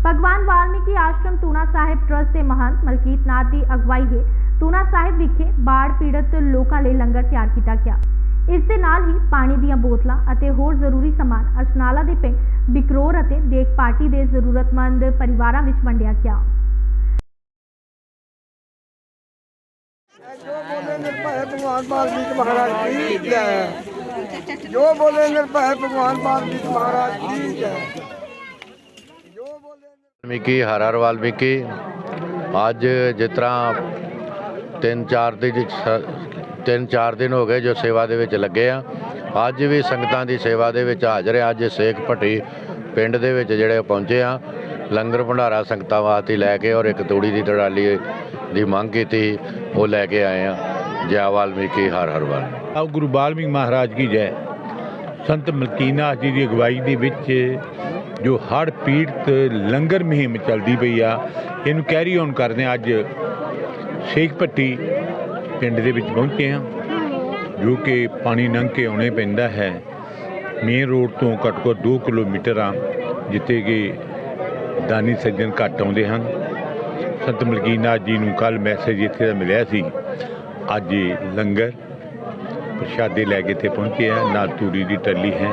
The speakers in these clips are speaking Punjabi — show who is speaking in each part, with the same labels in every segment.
Speaker 1: ਭਗਵਾਨ ਵਾਲਮੀਕੀ ਆਸ਼ਰਮ ਤੂਨਾ ਸਾਹਿਬ ਟਰਸਟ ਦੇ ਮਹੰਤ ਮਲਕੀਤ ਨਾਥ ਦੀ ਅਗਵਾਈ ਹੇਠ ਤੂਨਾ ਸਾਹਿਬ ਵਿਖੇ ਬਾੜ ਪੀੜਤ ਲੋਕਾਂ ਲਈ ਲੰਗਰ ਤਿਆਰ ਕੀਤਾ ਗਿਆ ਇਸ ਦੇ ਨਾਲ ਹੀ ਪਾਣੀ ਦੀਆਂ ਬੋਤਲਾਂ ਅਤੇ ਹੋਰ ਜ਼ਰੂਰੀ ਸਮਾਨ ਅਜਨਾਲਾ ਦੇ ਪਿੰਡ ਬਿਕਰੋਰ ਅਤੇ ਦੇਖ ਪਾਰਟੀ ਦੇ ਜ਼ਰੂਰਤਮੰਦ ਪਰਿਵਾਰਾਂ ਵਿੱਚ ਵੰਡਿਆ ਗਿਆ
Speaker 2: ਜੋ ਬੋਲੇ ਨਿਰਭੈ ਭਗਵਾਨ ਵਾਲਮੀਕ ਮਹਾਰਾਜ ਕੀ ਜੈ ਜੋ ਬੋਲੇ ਨਿਰਭੈ ਭਗਵਾਨ ਵਾਲਮੀਕ ਮਹਾਰਾਜ ਕੀ ਜੈ
Speaker 3: ਵਾਲਮੀਕੀ ਹਰ ਹਰ ਵਾਲਮੀਕੀ ਅੱਜ ਜਿਸ ਤਰ੍ਹਾਂ ਤਿੰਨ ਚਾਰ ਦਿਨ ਤਿੰਨ ਚਾਰ ਦਿਨ ਹੋ ਗਏ ਜੋ ਸੇਵਾ ਦੇ ਵਿੱਚ ਲੱਗੇ ਆ। ਅੱਜ ਵੀ ਸੰਗਤਾਂ ਦੀ ਸੇਵਾ ਦੇ ਵਿੱਚ ਹਾਜ਼ਰ ਆ। ਅੱਜ ਸੇਖ ਭੱਟੀ ਪਿੰਡ ਦੇ ਵਿੱਚ ਜਿਹੜੇ ਪਹੁੰਚੇ ਆ। ਲੰਗਰ ਭੰਡਾਰਾ ਸੰਗਤਾਂ ਵਾਸਤੇ ਲੈ ਕੇ ਔਰ ਇੱਕ ਤੂੜੀ ਦੀ ਟਰਾਲੀ ਦੀ ਮੰਗ ਕੀਤੀ, ਉਹ ਲੈ ਕੇ ਆਏ ਆ। ਜੈ ਵਾਲਮੀਕੀ ਹਰ ਹਰ ਵਾਲ
Speaker 4: ਆਪ ਗੁਰੂ ਬਾਲਮੀਕ ਮਹਾਰਾਜ ਕੀ ਜੈ। ਸੰਤ ਮਲਕੀਨਾਥ ਜੀ ਦੀ ਅਗਵਾਈ ਦੇ ਵਿੱਚ ਜੋ ਹੜ੍ਹ ਪੀੜਤ ਲੰਗਰ ਮੁਹਿੰਮ ਚੱਲਦੀ ਪਈ ਆ, ਇਹਨੂੰ ਕੈਰੀ ਔਨ ਕਰਦੇ ਆ ਅੱਜ ਸ਼ੇਖ ਭੱਟੀ ਪਿੰਡ ਦੇ ਵਿੱਚ ਪਹੁੰਚੇ ਹਾਂ, ਜੋ ਕਿ ਪਾਣੀ ਲੰਘ ਕੇ ਆਉਣੇ ਪੈਂਦਾ ਹੈ। ਮੇਨ ਰੋਡ ਤੋਂ ਘੱਟ ਤੋਂ 2 ਕਿਲੋਮੀਟਰ ਆ, ਜਿੱਥੇ ਕਿ ਦਾਨੀ ਸੱਜਣ ਘੱਟ ਆਉਂਦੇ ਹਨ। ਸੰਤ ਮਲਕੀਨਾਥ ਜੀ ਨੂੰ ਕੱਲ ਮੈਸੇਜ ਇੱਥੇ ਦਾ ਮਿਲਿਆ ਸੀ, ਅੱਜ ਲੰਗਰ ਪ੍ਰਸ਼ਾਦੇ ਲੈ ਕੇ ਇੱਥੇ ਪਹੁੰਚੇ ਆ। ਨਾਲ ਤੂੜੀ ਦੀ ਟੱਲੀ ਹੈ।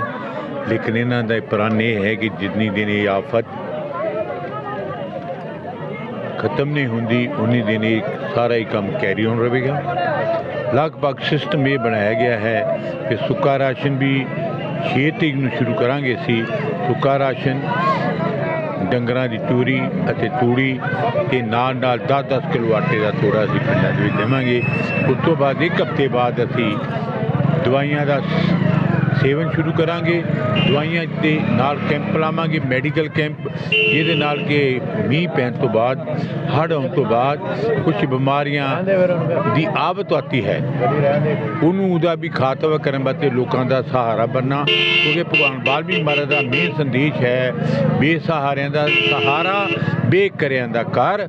Speaker 4: ਲੇਕਿਨ ਇਹਨਾਂ ਦਾ ਪ੍ਰਣ ਇਹ ਹੈ ਕਿ ਜਿੰਨੀ ਦਿਨ ਇਹ ਆਫਤ ਖਤਮ ਨਹੀਂ ਹੁੰਦੀ, ਉਨੀ ਦਿਨ ਇਹ ਸਾਰਾ ਹੀ ਕੰਮ ਕੈਰੀ ਔਨ ਰਹੇਗਾ। ਲਗਭਗ ਸਿਸਟਮ ਇਹ ਬਣਾਇਆ ਗਿਆ ਹੈ ਕਿ ਸੁੱਕਾ ਰਾਸ਼ਨ ਵੀ 6 ਤਰੀਕ ਨੂੰ ਸ਼ੁਰੂ ਕਰਾਂਗੇ ਅਸੀਂ। ਸੁੱਕਾ ਰਾਸ਼ਨ, ਡੰਗਰਾਂ ਦੀ ਚੂਰੀ ਅਤੇ ਤੂੜੀ ਤੇ ਨਾਲ ਨਾਲ 10-10 ਕਿਲੋ ਆਟੇ ਦਾ ਤੋੜਾ ਅਸੀਂ ਪਿੰਡਾਂ ਦੇ ਵਿੱਚ ਦੇਵਾਂਗੇ। ਉਸ ਤੋਂ ਬਾਅਦ ਇੱਕ ਹਫ਼ਤੇ ਬਾਅਦ ਅਸੀਂ ਦਵਾਈਆਂ ਦਾ ਸੇਵਨ ਸ਼ੁਰੂ ਕਰਾਂਗੇ। ਦਵਾਈਆਂ ਦੇ ਨਾਲ ਕੈਂਪ ਲਾਵਾਂਗੇ, ਮੈਡੀਕਲ ਕੈਂਪ, ਜਿਹਦੇ ਨਾਲ ਕਿ ਮੀਂਹ ਪੈਣ ਤੋਂ ਬਾਅਦ, ਹੜ੍ਹ ਆਉਣ ਤੋਂ ਬਾਅਦ ਕੁਝ ਬਿਮਾਰੀਆਂ ਦੀ ਆਵਤ ਆਤੀ ਹੈ। ਉਹਨੂੰ ਉਹਦਾ ਵੀ ਖਾਤਮਾ ਕਰਨ ਵਾਸਤੇ ਲੋਕਾਂ ਦਾ ਸਹਾਰਾ ਬਣਨਾ, ਕਿਉਂਕਿ ਭਗਵਾਨ ਵਾਲਮੀਕ ਮਹਾਰਾਜ ਦਾ ਮੇਨ ਸੰਦੇਸ਼ ਹੈ, ਬੇਸਹਾਰਿਆਂ ਦਾ ਸਹਾਰਾ, ਬੇਕਰਿਆਂ ਦਾ ਕਰ